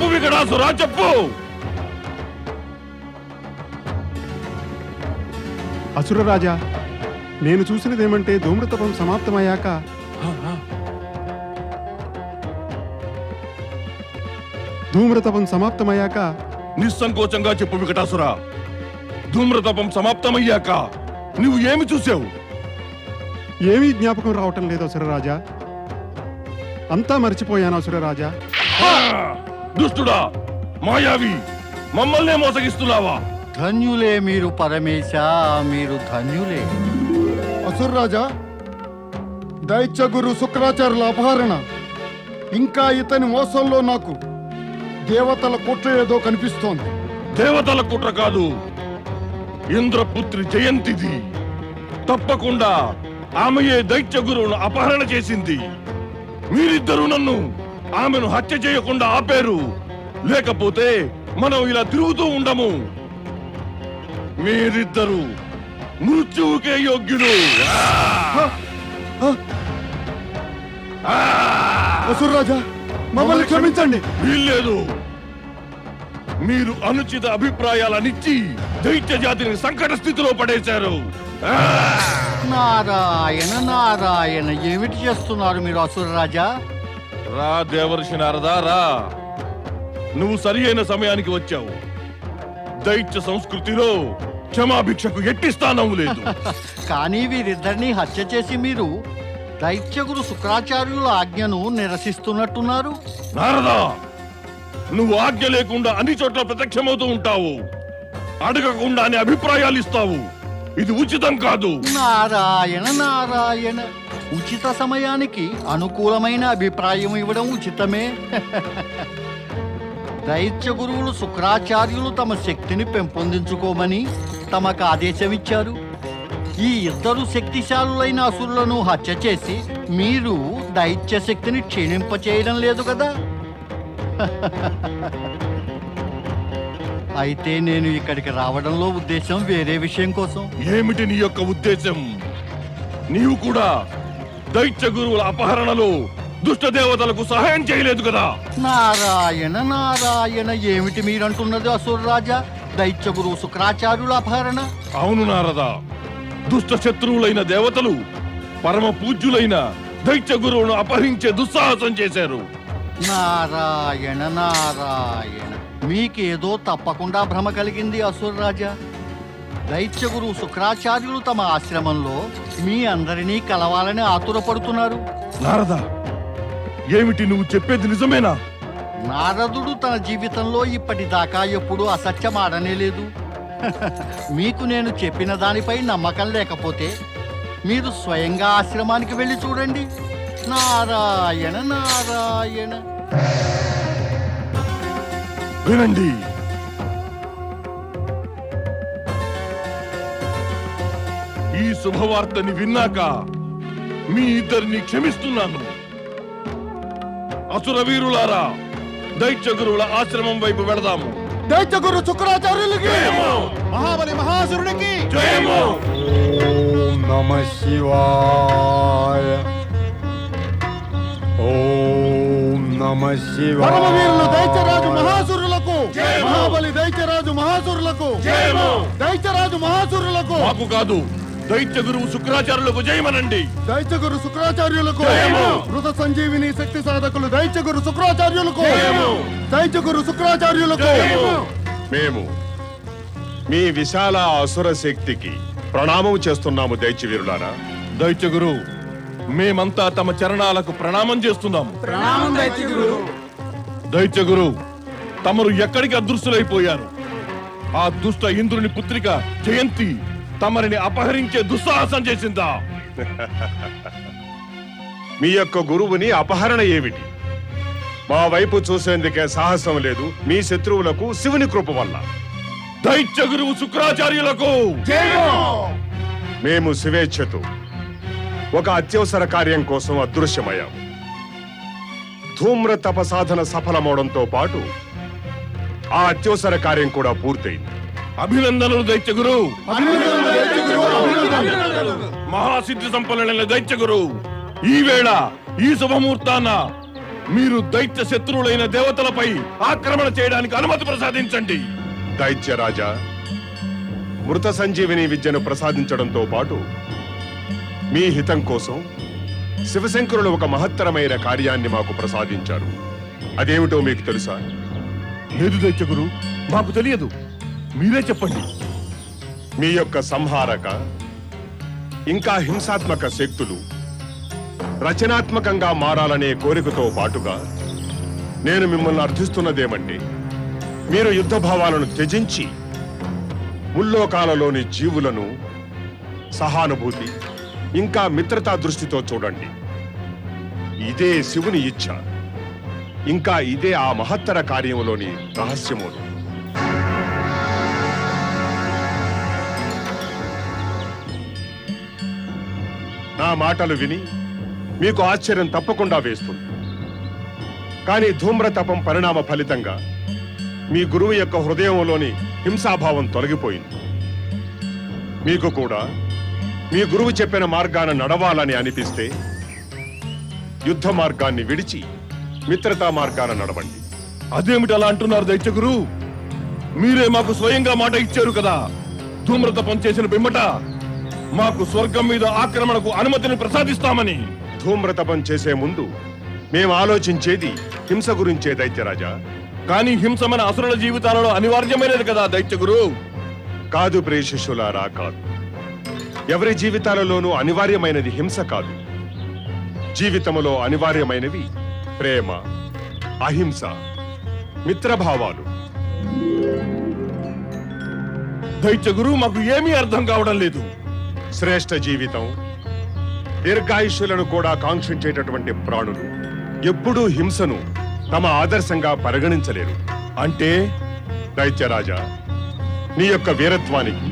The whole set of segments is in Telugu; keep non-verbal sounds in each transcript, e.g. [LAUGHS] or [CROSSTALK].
చెప్పు వికటాసురా చెప్పు. అసురరాజా నేను చూసినదేమంటే ధూమ్రతపం సమాప్తమయ్యాక ధూమ్రతపం సమాప్తమయ్యాక నిస్సంకోచంగా చెప్పు వికటాసురా ధూమ్రతపం సమాప్తమయ్యాక నువ్వు ఏమి చూసావు? ఏమీ జ్ఞాపకం రావటం లేదు అసురరాజా అంతా మర్చిపోయాను అసురరాజా! దుష్టుడా మాయావి మమ్మల్నే మోసగిస్తున్నావా? ధన్యులే మీరు పరమేశ మీరు ధన్యులే. అసుర్రాజా దైత్య గురు శుక్రాచార్యుల అపహరణ ఇంకా ఇతని మోసంలో నాకు దేవతల కుట్ర ఏదో కనిపిస్తోంది. దేవతల కుట్ర కాదు ఇంద్రపుత్రి జయంతిది. తప్పకుండా ఆమెయే దైత్య గురువును అపహరణ చేసింది. మీరిద్దరూ నన్ను ఆమెను హత్య చేయకుండా ఆపారు. లేకపోతే మనం ఇలా తిరుగుతూ ఉండము. మీరిద్దరూ మృత్యువుకే యోగ్యులు. ఆ! అసుర్రాజా మమ్మల్ని క్షమించండి. వీల్లేదు. మీరు అనుచిత అభిప్రాయాలనిచ్చి దైత్య జాతిని సంకట స్థితిలో పడేశారు! నారాయణ నారాయణ ఏమిటి చేస్తున్నారు మీరు అసురరాజా రా దేవర్షి నారదా రా. నువ్వు సరి అయిన సమయానికి వచ్చావు. దైత్య సంస్కృతిలో క్షమాభిక్షకు ఎట్టి స్థానం లేదు. [LAUGHS] కానీ వీరిద్దరిని హత్య చేసి మీరు దైత్యగురు శుక్రాచార్యుల ఆజ్ఞను నిరసిస్తున్నట్టున్నారు. నారదా నువ్వు ఆజ్ఞ లేకుండా అన్ని చోట్ల ప్రత్యక్షమవుతూ ఉంటావు. అడగకుండానే అభిప్రాయాలు ఇస్తావు. ఇది ఉచితం కాదు. నారాయణ నారాయణ. ఉచిత సమయానికి అనుకూలమైన అభిప్రాయం ఇవ్వడం ఉచితమే. [LAUGHS] దైత్య గురువులు శుక్రాచార్యులు తమ శక్తిని పెంపొందించుకోమని తమకు ఆదేశమిచ్చారు. ఈ ఇద్దరు శక్తిశాలులైన అసురులను హత్య చేసి మీరు దైత్య శక్తిని క్షీణింపచేయడం లేదు కదా? [LAUGHS] అయితే నేను ఇక్కడికి రావడంలో ఉద్దేశం వేరే విషయం కోసం. ఏమిటి నీ యొక్క ఉద్దేశం? నీవు కూడా దైత్య గురువుల అపహరణలో దుష్ట దేవతలకు సహాయం చేయలేదు కదా. నారాయణ నారాయణ ఏమిటి మీరంటున్నది అసురరాజా దైత్య గురువు శుక్రాచార్యుల అపహరణ? అవును నారదా దుష్ట శత్రువులైన దేవతలు పరమ పూజ్యులైన దైత్య గురువును అపహరించే దుస్సాహసం చేశారు. నారాయణ నారాయణ మీకేదో తప్పకుండా భ్రమ కలిగింది అసురరాజా దైత్య గురువు శుక్రాచార్యులు తమ ఆశ్రమంలో మీ అందరినీ కలవాలని ఆతురపడుతున్నారు. నారదా ఏమిటి నువ్వు చెప్పేది నిజమేనా? నారదుడు తన జీవితంలో ఇప్పటిదాకా ఎప్పుడూ అసత్యం ఆడనే లేదు. [LAUGHS] మీకు నేను చెప్పిన దానిపై నమ్మకం లేకపోతే మీరు స్వయంగా ఆశ్రమానికి వెళ్ళి చూడండి. నారాయణ నారాయణ. వినండి శుభవార్తని విన్నాక మీ ఇద్దరిని క్షమిస్తున్నాను. అసుర వీరులారా దైత్య గురువుల ఆశ్రమం వైపు వెళదాము. దైత్య గురు శుక్రాచార్యులకి! జయము! మహాబలి మహాసురుడికి జయము! ఓం నమ శివాయ. ఓం నమ పరమవీరులు శివాయ దైత్యరాజు మహాసురులకు! మహాబలి దైత్యరాజు మహాసురులకు! జయము! దైత్యరాజు మహాసురులకు! మాకు కాదు దైత్య గురువు శుక్రాచార్యులకు జయమనండి దైత్య గురు శుక్రాచార్యులకు జయము! మృత సంజీవిని శక్తి సాధకులు దైత్య గురు శుక్రాచార్యులకు జయము! దైత్య గురు శుక్రాచార్యులకు జయము! మేము మీ విశాల అసుర శక్తికి ప్రణామం చేస్తున్నాము దైత్యవీరులారా దైత్య గురు మేమంతా తమ చరణాలకు ప్రణామం చేస్తున్నాము దైత్య గురు తమరు ఎక్కడికి అదృశ్యులైపోయారు ఆ దుష్ట ఇంద్రుని పుత్రిక జయంతి తమరిని అపహరించే దుస్సాహసం చేసిందా? మీ యొక్క గురువుని అపహరణ ఏమిటి? మా వైపు చూసేందుకే సాహసం లేదు. మీ శత్రువులకు శివుని కృప వల్ల. దైత్య గురువు శుక్రాచార్యులకు! మేము శివేచ్ఛతో ఒక అత్యవసర కార్యం కోసం అదృశ్యమయ్యాము. ధూమ్ర తప సాధన సఫలమవడంతో పాటు ఆ అత్యవసర కార్యం కూడా పూర్తయింది. అభినందనలు దైత్య గురు మహాసిద్ధి సంపన్నులైన దైత్య గురు ఈ వేళ ఈ శుభముహూర్తాన మీరు దైత్య శత్రువులైన దేవతలపై ఆక్రమణ చేయడానికి అనుమతి ప్రసాదించండి. దైత్యరాజా మృత సంజీవిని విద్యను ప్రసాదించడంతో పాటు మీ హితం కోసం శివశంకరులు ఒక మహత్తరమైన కార్యాన్ని మాకు ప్రసాదించారు. అదేమిటో మీకు తెలుసా? లేదు దైత్య గురు మాకు తెలియదు. మీరే చెప్పండి. మీ యొక్క సంహారక ఇంకా హింసాత్మక శక్తులు రచనాత్మకంగా మారాలనే కోరికతో పాటుగా నేను మిమ్మల్ని అర్థిస్తున్నదేమంటే మీరు యుద్ధ భావాలను త్యజించి ముల్లోకాలలోని జీవులను సహానుభూతి ఇంకా మిత్రతా దృష్టితో చూడండి. ఇదే శివుని ఇచ్చ ఇంకా ఇదే ఆ మహత్తర కార్యంలోని రహస్యములు. నా మాటలు విని మీకు ఆశ్చర్యం తప్పకుండా వేస్తుంది. కానీ ధూమ్రతపం పరిణామ ఫలితంగా మీ గురువు యొక్క హృదయంలోని హింసాభావం తొలగిపోయింది. మీకు కూడా మీ గురువు చెప్పిన మార్గాన నడవాలని అనిపిస్తే యుద్ధ మార్గాన్ని విడిచి మిత్రతా మార్గాన నడవండి. అదేమిటి అలా అంటున్నారు దైత్య గురు? మీరే మాకు స్వయంగా మాట ఇచ్చారు కదా. ధూమ్రతపం చేసిన పిమ్మట మాకు స్వర్గం మీద ఆక్రమణకు అనుమతిని ప్రసాదిస్తామని. ధూమ్రతపం చేసే ముందు మేము ఆలోచించేది హింస గురించే దైత్యరాజా. కానీ హింస మన అసురుల జీవితాలలో అనివార్యమైనది కదా దైత్య గురు కాదు ప్రియ శిష్యులారా కాదు. ఎవరి జీవితాలలోనూ అనివార్యమైనది హింస కాదు. జీవితములో అనివార్యమైనవి ప్రేమ అహింస మిత్రభావాలు. దైత్య గురు మాకు ఏమీ అర్థం కావడం లేదు. శ్రేష్ఠ జీవితం దీర్ఘాయుష్యులను కూడా కాంక్షించేటటువంటి ప్రాణులు ఎప్పుడూ హింసను తమ ఆదర్శంగా పరిగణించలేరు. అంటే దైత్యరాజా నీ యొక్క వీరత్వానికి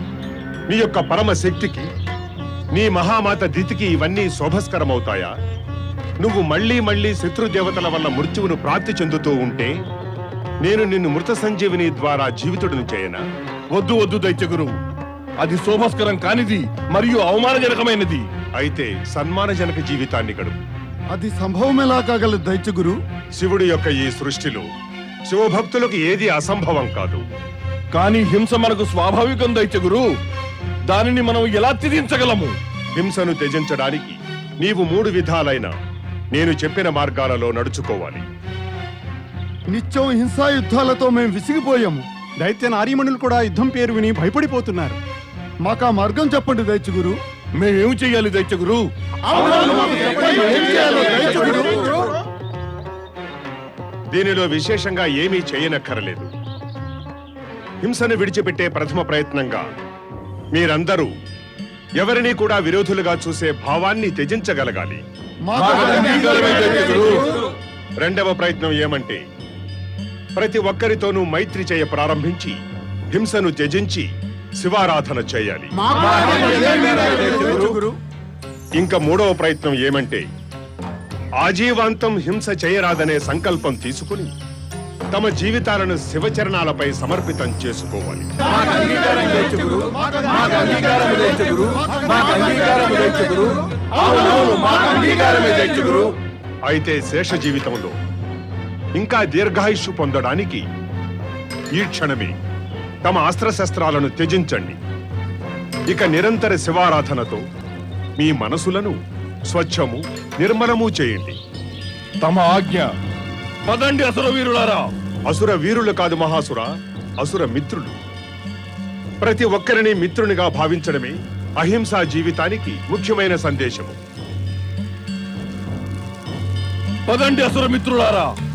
నీ యొక్క పరమ శక్తికి నీ మహామాత దితికి ఇవన్నీ శోభస్కరమవుతాయా? నువ్వు మళ్ళీ మళ్ళీ శత్రుదేవతల వల్ల మృత్యువును ప్రాప్తి చెందుతూ ఉంటే నేను నిన్ను మృత సంజీవిని ద్వారా జీవితుడిని చేయనా? వద్దు వద్దు దైత్య అది శోభస్కరం కానిది మరియు అవమానజనకమైనది. అయితే సన్మానజనక జీవితాన్ని గడుపు అది సంభవం ఎలా కాగలదు దైత్య గురు శివుడి యొక్క ఈ సృష్టిలో శివభక్తులకు ఏది అసంభవం కాదు. కానీ హింస మనకు స్వాభావికం దైత్య గురు దానిని మనం ఎలా త్యజించగలము హింసను త్యజించడానికి నీవు మూడు విధాలైన నేను చెప్పిన మార్గాలలో నడుచుకోవాలి. నిత్యం హింసా యుద్ధాలతో మేము విసిగిపోయాము. దైత్య నారీమణులు కూడా యుద్ధం పేరు విని భయపడిపోతున్నారు. మాకు ఆ మార్గం చెప్పండి దైత్య గురు మేమేం చెయ్యాలి దైత్య గురు ఏం చేయాలో దైత్య గురు? దీనిలో విశేషంగా ఏమీ చేయనక్కరలేదు. హింసను విడిచిపెట్టే ప్రథమ ప్రయత్నంగా మీరందరూ ఎవరిని కూడా విరోధులుగా చూసే భావాన్ని త్యజించగలగాలి. రెండవ ప్రయత్నం ఏమంటే ప్రతి ఒక్కరితోనూ మైత్రి చేయ ప్రారంభించి హింసను త్యజించి శివారాధన చేయాలి. ఇంకా మూడవ ప్రయత్నం ఏమంటే ఆజీవాంతం హింస చేయరాదనే సంకల్పం తీసుకుని తమ జీవితాలను శివచరణాలపై సమర్పితం చేసుకోవాలి. అయితే శేష జీవితంలో ఇంకా దీర్ఘాయుష్షు పొందడానికి ఈ క్షణమే తమ అస్త్రశస్త్రాలను త్యజించండి. ఇక నిరంతర శివారాధనతో మీ మనసులను స్వచ్ఛము నిర్మలము చేయండి. తమ ఆజ్ఞ. పదండి అసుర వీరులారా. అసుర వీరులు కాదు మహాసుర అసుర మిత్రులు. ప్రతి ఒక్కరిని మిత్రునిగా భావించడమే అహింసా జీవితానికి ముఖ్యమైన సందేశము. పదండి అసుర మిత్రులారా.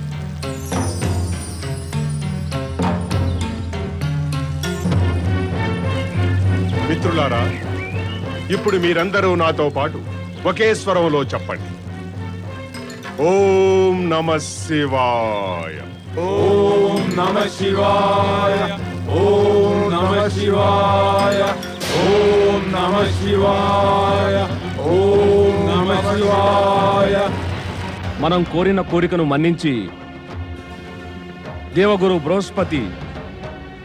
మిత్రులారా ఇప్పుడు మీరందరూ నాతో పాటు ఒకే స్వరంలో చెప్పండి. ఓం నమ శివాయ. ఓం నమ శివాయ. ఓం నమ శివాయ. ఓం నమ శివాయ. ఓం నమ శివాయ. మనం కోరిన కోరికను మన్నించి దేవగురు బృహస్పతి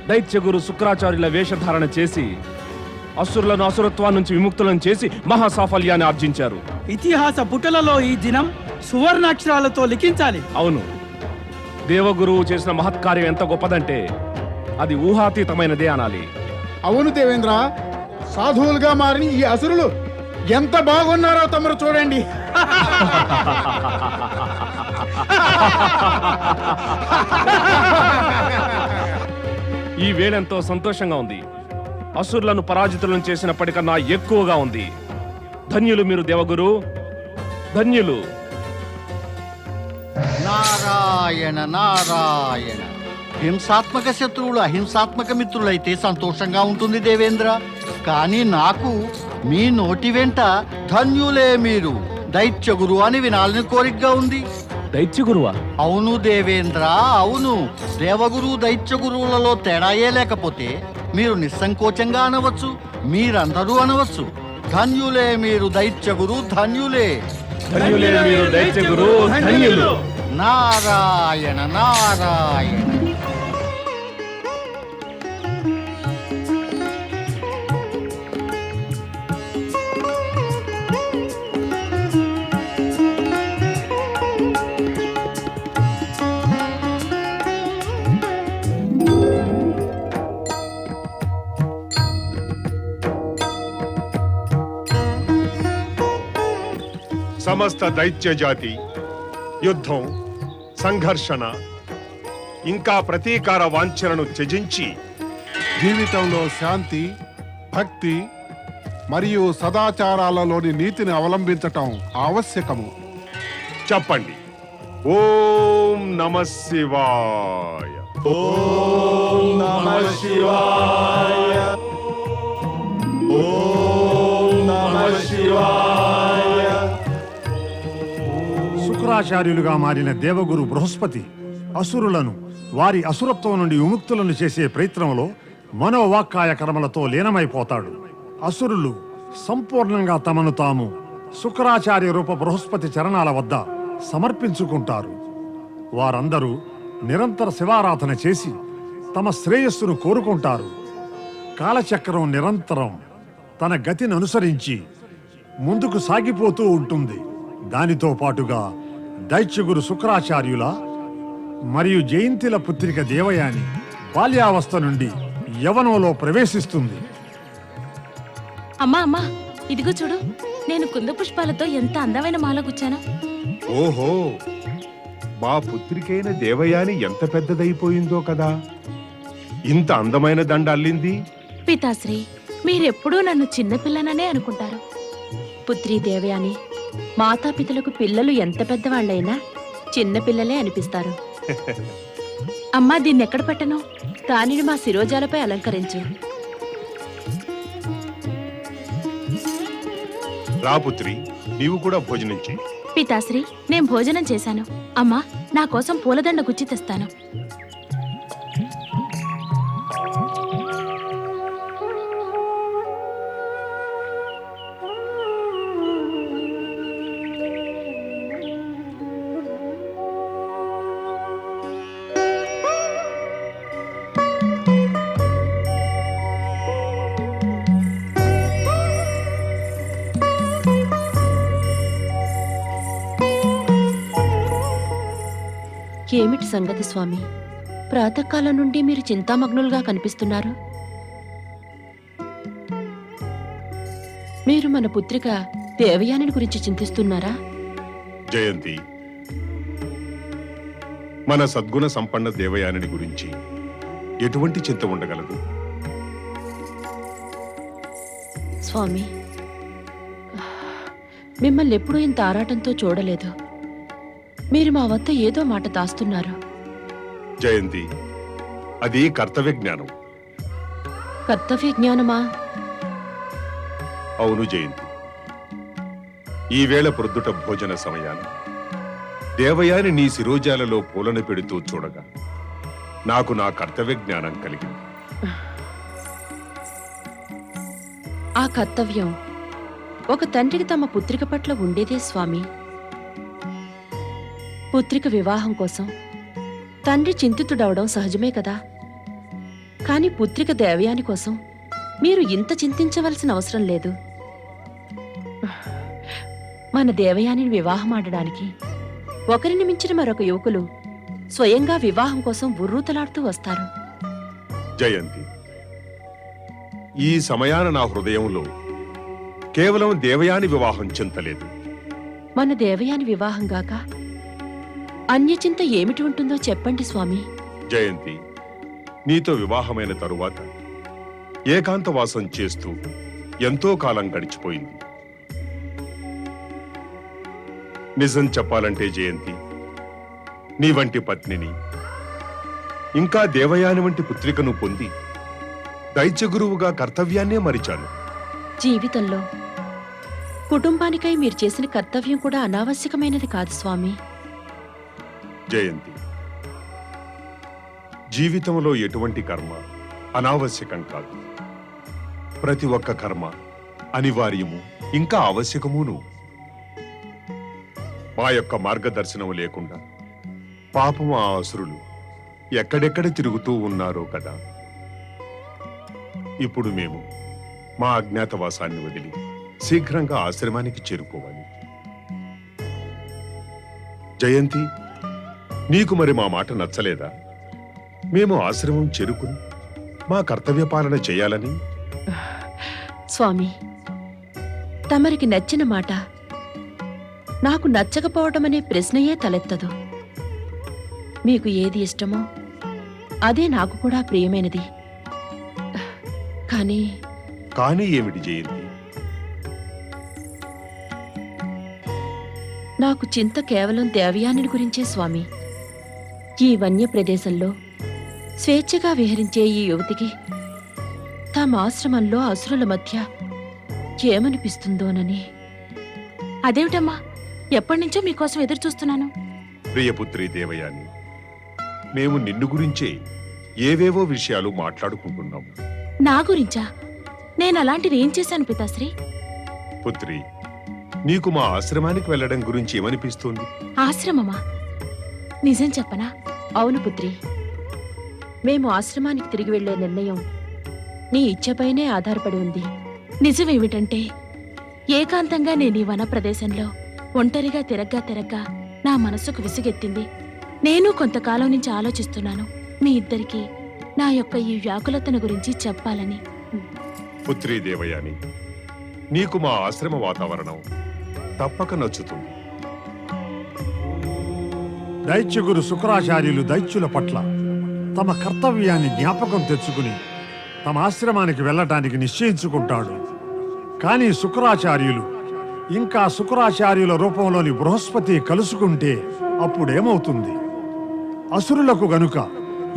దైత్యగురు శుక్రాచార్యుల వేషధారణ చేసి అసురులను అసురత్వం నుంచి విముక్తులను చేసి మహా సాఫల్యాన్ని ఆర్జించారు. ఇతిహాస పుటలలో ఈ దినం సువర్ణాక్షరాలతో లిఖించాలి. అవును. దేవగురువు చేసిన మహత్కార్యం ఎంత గొప్పదంటే అది ఊహాతీతమైనదే అనాలి. అవును దేవేంద్ర సాధువులుగా మారిన ఈ అసురులు ఎంత బాగున్నారో తమరు చూడండి. ఈ వేళెంతో సంతోషంగా ఉంది. అసురులను పరాజితులను చేసినప్పటికన్నా ఎక్కువగా ఉంది. ధన్యులు మీరు దేవగురు. ధన్యులు. నారాయణ నారాయణ. హింసాత్మక శత్రువులు అహింసాత్మక మిత్రులైతే సంతోషంగా ఉంటుంది దేవేంద్ర. కానీ నాకు మీ నోటి వెంట ధన్యులే మీరు. దైత్య గురు అని వినాలని కోరికగా ఉంది. దైత్య గురువా అవును దేవేంద్ర అవును. దేవగురు దైత్య గురువులలో తేడాయే లేకపోతే మీరు నిస్సంకోచంగా అనవచ్చు మీరందరూ అనవచ్చు. ధన్యులే మీరు దైత్య గురు ధన్యులే. ధన్యులే మీరు దైత్య గురు ధన్యులు. నారాయణ నారాయణ. సమస్త దైత్య జాతి యుద్ధం సంఘర్షణ ఇంకా ప్రతీకార వాంఛనను త్యజించి జీవితంలో శాంతి భక్తి మరియు సదాచారాలలోని నీతిని అవలంబించటం ఆవశ్యకము. చెప్పండి. ఓం నమ శివాయ. శుక్రాచార్యులుగా మారిన దేవగురు బృహస్పతి అసురులను వారి అసురత్వం నుండి విముక్తులను చేసే ప్రయత్నంలో మనోవాక్కాయ కర్మలతో లీనమైపోతాడు. అసురులు సంపూర్ణంగా తమను తాము శుక్రాచార్య రూప బృహస్పతి చరణాల వద్ద సమర్పించుకుంటారు. వారందరూ నిరంతర శివారాధన చేసి తమ శ్రేయస్సును కోరుకుంటారు. కాలచక్రం నిరంతరం తన గతిని అనుసరించి ముందుకు సాగిపోతూ ఉంటుంది. దానితో పాటుగా దైత్యగురు శుక్రాచార్యుల మరియు జయంతిల పుత్రిక దేవయాని బాల్యావస్థ నుండి యవనంలో ప్రవేశిస్తుంది. అమ్మా అమ్మా ఇదిగో చూడు నేను కుంద పుష్పాలతో ఎంత అందమైన మాల గుచ్చాను. ఓహో మా పుత్రికైన దేవయాని ఎంత పెద్దదైపోయిందో కదా. ఇంత అందమైన దండ అల్లింది. పితాశ్రీ మీరెప్పుడూ నన్ను చిన్నపిల్లననే అనుకుంటారు. పుత్రి దేవయాని మాతాపితలకు పిల్లలు ఎంత పెద్దవాళ్ళైనా చిన్నపిల్లలే అనిపిస్తారు. అమ్మా దీన్ని ఎక్కడ పెట్టను? దానిని మా శిరోజాలపై అలంకరించు. రా పుత్రి నీవు కూడా భోజనం పితాశ్రీ నేను భోజనం చేశాను. అమ్మా నా కోసం పూలదండ గుచ్చి తెస్తాను. ఏమిటి సంగతి స్వామి? ప్రాతకాలం నుండి మీరు చింతామగ్నులుగా కనిపిస్తున్నారు. మీరు మన పుత్రిక దేవయాని గురించి చింతిస్తున్నారా? జయంతి. మన సద్గుణ సంపన్న దేవయాని గురించి ఎటువంటి చింత ఉండగలదు? స్వామి మిమ్మల్ని ఎప్పుడూ ఇంత ఆరాటంతో చూడలేదు. మీరు మా వద్ద ఏదో మాట దాస్తున్నారు. జయంతి అది కర్తవ్య జ్ఞానం. కర్తవ్య జ్ఞానమా? అవును జయంతి. ఈవేళ ప్రొద్దుట భోజన సమయాన్ని దేవయాని నీ శిరోజాలలో పూలను పెడుతూ చూడగా నాకు నా కర్తవ్య జ్ఞానం కలిగింది. ఆ కర్తవ్యం ఒక తండ్రికి తమ పుత్రిక పట్ల ఉండేదే స్వామి. పుత్రిక వివాహం కోసం. తండ్రి చింతితుడవడం సహజమే కదా. కాని పుత్రిక దేవయాని కోసం మీరు ఇంత చింతించవలసిన అవసరం లేదు. మన దేవయానిని వివాహం ఆడడానికి ఒకరిని మించిన మరొక యువకులు స్వయంగా వివాహం కోసం ఉర్రూతలాడుతూ వస్తారు. జయంతి. ఈ సమయాన నా హృదయంలో కేవలం దేవయాని వివాహం చింతలేదు. మన దేవయాని వివాహం గాక అన్యచింత ఏమిటి ఉంటుందో చెప్పండి స్వామి. జయంతి నీతో వివాహమైన తరువాత ఏకాంతవాసం చేస్తూ ఎంతో కాలం గడిచిపోయింది. నిజం చెప్పాలంటే జయంతి నీ వంటి పత్నిని ఇంకా దేవయాని వంటి పుత్రికను పొంది దైత్యగురువుగా కర్తవ్యాన్నే మరిచాను. జీవితంలో కుటుంబానికై మీరు చేసిన కర్తవ్యం కూడా అనావశ్యకమైనది కాదు స్వామి. జయంతి. జీవితంలో ఎటువంటి కర్మ అనావశ్యకం కాదు. ప్రతి ఒక్క కర్మ అనివార్యము ఇంకా ఆవశ్యకమును. మా యొక్క మార్గదర్శనం లేకుండా పాపం ఆ అసురులు ఎక్కడెక్కడ తిరుగుతూ ఉన్నారో కదా. ఇప్పుడు మేము మా అజ్ఞాతవాసాన్ని వదిలి శీఘ్రంగా ఆశ్రమానికి చేరుకోవాలి. జయంతి నీకు మరి మా మాట నచ్చలేదా? మేము ఆశ్రమం చేరుకుని మా కర్తవ్య పాలన చేయాలని? స్వామి తమరికి నచ్చిన మాట నాకు నచ్చకపోవటం అనే ప్రశ్నయే తలెత్తదు. మీకు ఏది ఇష్టమో అదే నాకు కూడా ప్రియమైనది. కానీ కానీ ఏమిటి జయంతి? నాకు చింత కేవలం దేవయాని గురించే స్వామి. ఈ వన్య ప్రదేశంలో స్వేచ్ఛగా విహరించే ఈ యువతికి తమ ఆశ్రమంలో అసురుల మధ్య ఏమనిపిస్తుందోనని. అదేమిటమ్మా? ఎప్పటి నుంచో మీకోసం ఎదురు చూస్తున్నాను. ప్రియపుత్రి దేవయాని మేము నిన్ను గురించే ఏవేవో విషయాలు మాట్లాడుకుంటున్నాం నా గురించా? నేను అలాంటిది ఏం చేశాను పితాశ్రీ? పుత్రి నీకు మా ఆశ్రమానికి వెళ్ళడం గురించి ఏమనిపిస్తోంది? ఆశ్రమమా? నిజం చెప్పనా? అవును పుత్రి. మేము ఆశ్రమానికి తిరిగి వెళ్ళే నిర్ణయం నీ ఇచ్చపైనే ఆధారపడి ఉంది. నిజమేమిటంటే ఏకాంతంగా నేను ఈ వన ప్రదేశంలో ఒంటరిగా తిరగ్గా తిరగ్గా నా మనసుకు విసుగెత్తింది. నేను కొంతకాలం నుంచి ఆలోచిస్తున్నాను మీ ఇద్దరికీ నా యొక్క ఈ వ్యాకులతను గురించి చెప్పాలని. పుత్రి దేవయాని నీకు మా ఆశ్రమ వాతావరణం తప్పక నచ్చుతుంది. దైత్యగురు శుక్రాచార్యులు దైత్యుల పట్ల తమ కర్తవ్యాన్ని జ్ఞాపకం తెచ్చుకుని తమ ఆశ్రమానికి వెళ్ళటానికి నిశ్చయించుకుంటాడు. కానీ శుక్రాచార్యులు ఇంకా శుక్రాచార్యుల రూపంలోని బృహస్పతి కలుసుకుంటే అప్పుడేమవుతుంది? అసురులకు గనుక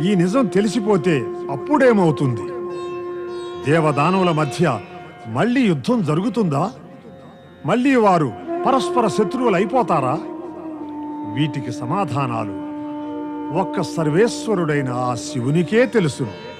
ఈ నిజం తెలిసిపోతే అప్పుడేమవుతుంది? దేవదానవుల మధ్య మళ్ళీ యుద్ధం జరుగుతుందా? మళ్ళీ వారు పరస్పర శత్రువులు అయిపోతారా వీటికి సమాధానాలు. ఒక్క సర్వేశ్వరుడైన ఆ శివునికే తెలుసును.